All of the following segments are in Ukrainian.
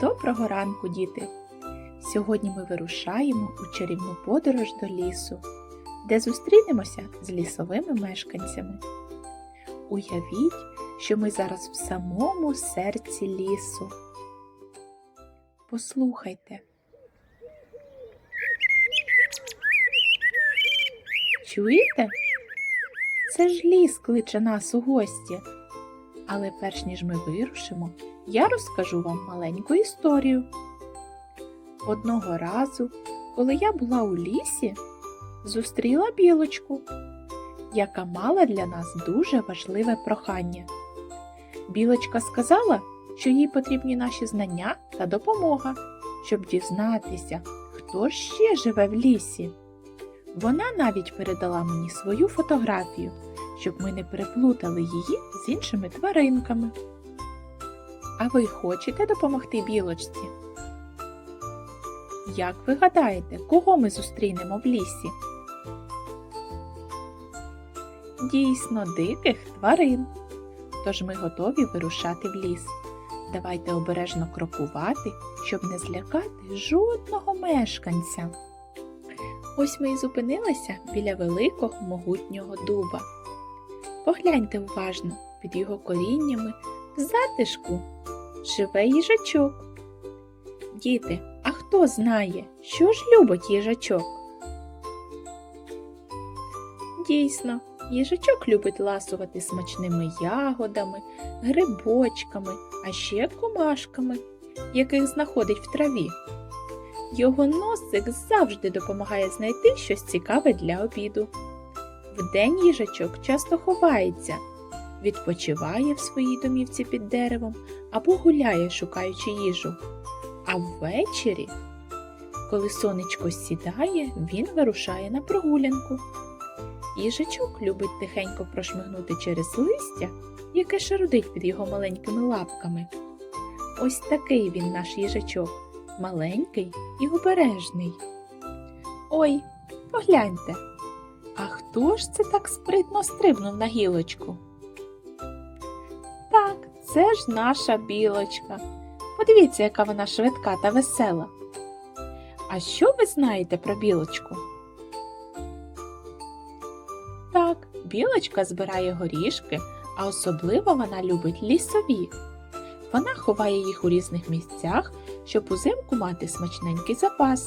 Доброго ранку, діти! Сьогодні ми вирушаємо у чарівну подорож до лісу, де зустрінемося з лісовими мешканцями. Уявіть, що ми зараз в самому серці лісу. Послухайте. Чуєте? Це ж ліс кличе нас у гості. Але перш ніж ми вирушимо, я розкажу вам маленьку історію. Одного разу, коли я була у лісі, зустріла білочку, яка мала для нас дуже важливе прохання. Білочка сказала, що їй потрібні наші знання та допомога, щоб дізнатися, хто ще живе в лісі. Вона навіть передала мені свою фотографію, щоб ми не переплутали її з іншими тваринками. А ви хочете допомогти білочці? Як ви гадаєте, кого ми зустрінемо в лісі? Дійсно, диких тварин. Тож ми готові вирушати в ліс. Давайте обережно крокувати, щоб не злякати жодного мешканця. Ось ми і зупинилися біля великого могутнього дуба. Погляньте уважно, під його коріннями в затишку живе їжачок. Діти, а хто знає, що ж любить їжачок? Дійсно, їжачок любить ласувати смачними ягодами, грибочками, а ще комашками, яких знаходить в траві. Його носик завжди допомагає знайти щось цікаве для обіду. Вдень їжачок часто ховається, відпочиває в своїй домівці під деревом або гуляє, шукаючи їжу. А ввечері, коли сонечко сідає, він вирушає на прогулянку. Їжачок любить тихенько прошмигнути через листя, яке шарудить під його маленькими лапками. Ось такий він наш їжачок, маленький і обережний. Ой, погляньте, а хто ж це так спритно стрибнув на гілочку? Це ж наша білочка. Подивіться, яка вона швидка та весела. А що ви знаєте про білочку? Так, білочка збирає горішки, а особливо вона любить лісові. Вона ховає їх у різних місцях, щоб узимку мати смачненький запас.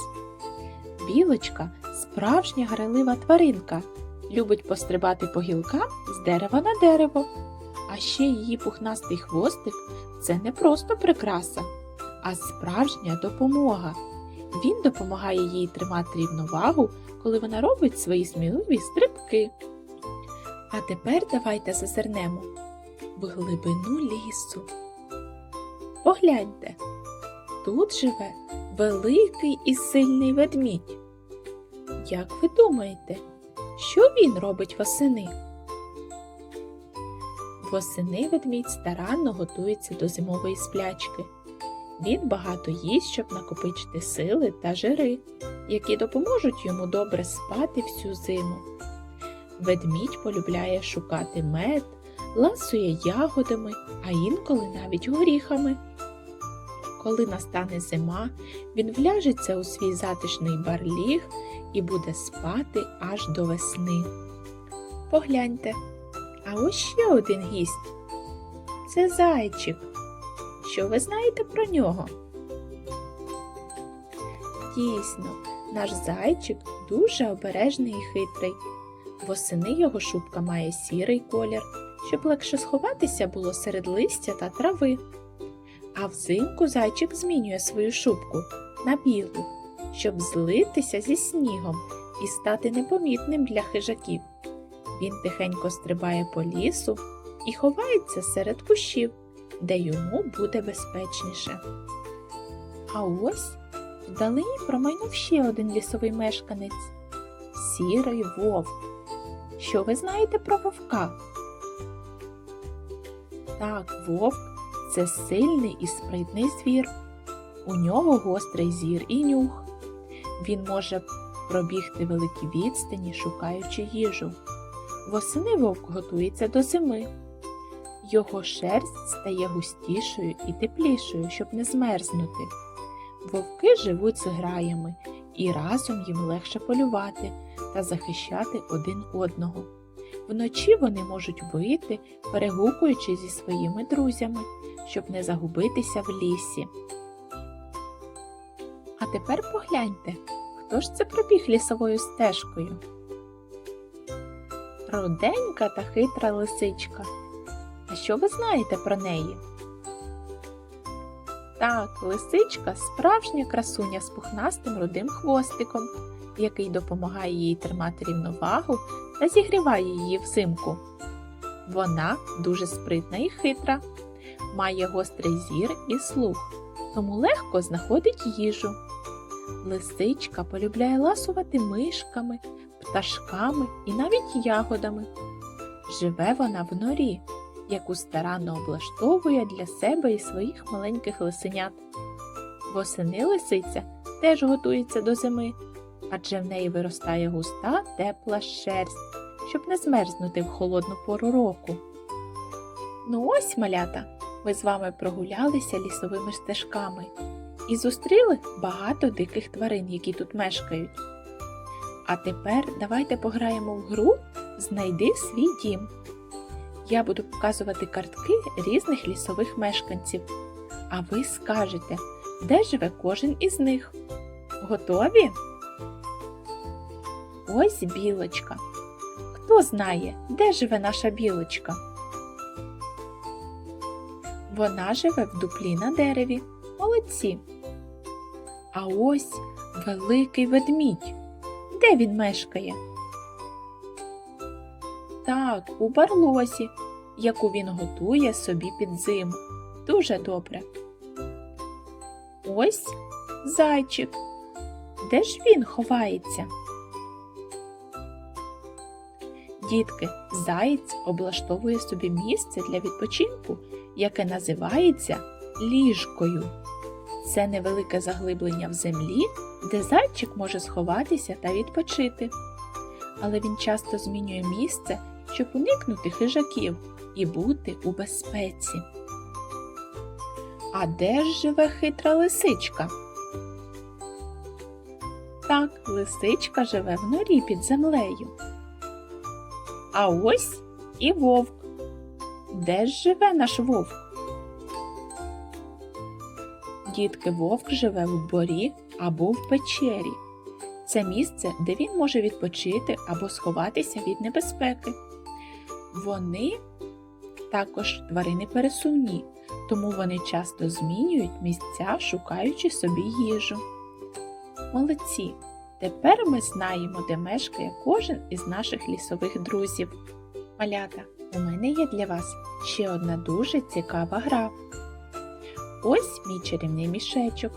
Білочка справжня грайлива тваринка, любить пострибати по гілкам з дерева на дерево. А ще її пухнастий хвостик це не просто прикраса, а справжня допомога. Він допомагає їй тримати рівновагу, коли вона робить свої сміливі стрибки. А тепер давайте зазирнемо в глибину лісу. Погляньте, тут живе великий і сильний ведмідь. Як ви думаєте, що він робить восени? Восени ведмідь старанно готується до зимової сплячки. Він багато їсть, щоб накопичити сили та жири, які допоможуть йому добре спати всю зиму. Ведмідь полюбляє шукати мед, ласує ягодами, а інколи навіть горіхами. Коли настане зима, він вляжеться у свій затишний барліг і буде спати аж до весни. Погляньте, а ось ще один гість. Це зайчик. Що ви знаєте про нього? Дійсно, наш зайчик дуже обережний і хитрий. Восени його шубка має сірий колір, щоб легше сховатися було серед листя та трави. А взимку зайчик змінює свою шубку на білу, щоб злитися зі снігом і стати непомітним для хижаків. Він тихенько стрибає по лісу і ховається серед кущів, де йому буде безпечніше. А ось вдалині промайнув ще один лісовий мешканець сірий вовк. Що ви знаєте про вовка? Так, вовк це сильний і спритний звір. У нього гострий зір і нюх. Він може пробігти великі відстані, шукаючи їжу. Восени вовк готується до зими. Його шерсть стає густішою і теплішою, щоб не змерзнути. Вовки живуть з граями, і разом їм легше полювати та захищати один одного. Вночі вони можуть вийти, перегукуючи зі своїми друзями, щоб не загубитися в лісі. А тепер погляньте, хто ж це пробіг лісовою стежкою? Руденька та хитра лисичка. А що ви знаєте про неї? Так, лисичка справжня красуня з пухнастим рудим хвостиком, який допомагає їй тримати рівновагу та зігріває її взимку. Вона дуже спритна і хитра, має гострий зір і слух, тому легко знаходить їжу. Лисичка полюбляє ласувати мишками, пташками і навіть ягодами. Живе вона в норі, яку старанно облаштовує для себе і своїх маленьких лисенят. Восени лисиця теж готується до зими, адже в неї виростає густа тепла шерсть, щоб не змерзнути в холодну пору року. Ну ось, малята, ми з вами прогулялися лісовими стежками і зустріли багато диких тварин, які тут мешкають. А тепер давайте пограємо в гру Знайди свій дім. Я буду показувати картки різних лісових мешканців, а ви скажете, де живе кожен із них. Готові? Ось білочка. Хто знає, де живе наша білочка? Вона живе в дуплі на дереві. Молодці. А ось великий ведмідь. Де він мешкає? Так, у барлозі, яку він готує собі під зиму. Дуже добре. Ось зайчик. Де ж він ховається? Дітки, заєць облаштовує собі місце для відпочинку, яке називається ліжкою. Це невелике заглиблення в землі, де зайчик може сховатися та відпочити. Але він часто змінює місце, щоб уникнути хижаків і бути у безпеці. А де ж живе хитра лисичка? Так, лисичка живе в норі під землею. А ось і вовк. Де ж живе наш вовк? Дітки вовк живе в борі або в печері. Це місце, де він може відпочити або сховатися від небезпеки. Вони також тварини пересувні, тому вони часто змінюють місця, шукаючи собі їжу. Молодці! Тепер ми знаємо, де мешкає кожен із наших лісових друзів. Малята, у мене є для вас ще одна дуже цікава гра. Ось мій чарівний мішечок,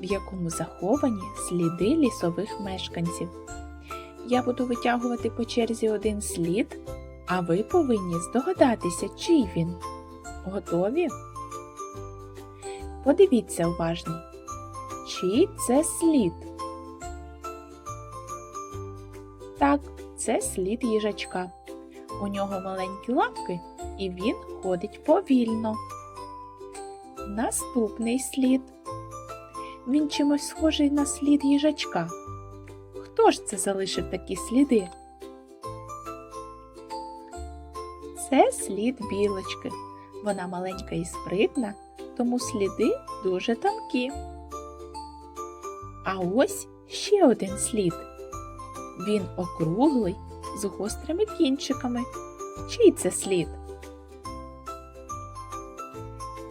в якому заховані сліди лісових мешканців. Я буду витягувати по черзі один слід, а ви повинні здогадатися, чий він. Готові? Подивіться уважно, чий це слід. Так, це слід їжачка. У нього маленькі лапки, і він ходить повільно. Наступний слід. Він чимось схожий на слід їжачка. Хто ж це залишив такі сліди? Це слід білочки. Вона маленька і спритна, тому сліди дуже тонкі. А ось ще один слід. Він округлий з гострими кінчиками. Чий це слід?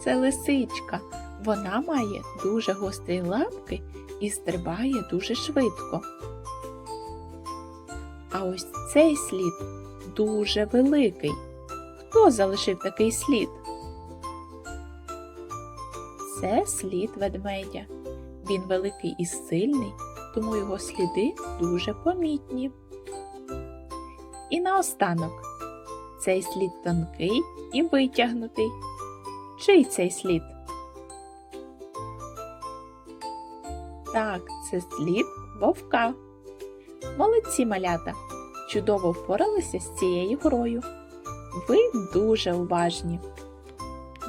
Це лисичка. Вона має дуже гострі лапки і стрибає дуже швидко. А ось цей слід дуже великий. Хто залишив такий слід? Це слід ведмедя. Він великий і сильний, тому його сліди дуже помітні. І наостанок цей слід тонкий і витягнутий. Чий цей слід? Так, це слід вовка. Молодці малята! Чудово впоралися з цією грою. Ви дуже уважні.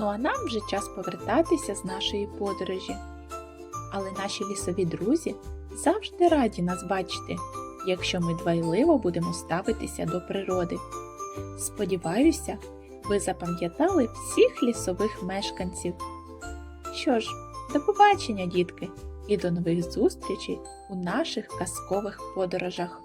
Ну а нам вже час повертатися з нашої подорожі. Але наші лісові друзі завжди раді нас бачити, якщо ми дбайливо будемо ставитися до природи. Сподіваюся, ви запам'ятали всіх лісових мешканців. Що ж, до побачення, дітки, і до нових зустрічей у наших казкових подорожах.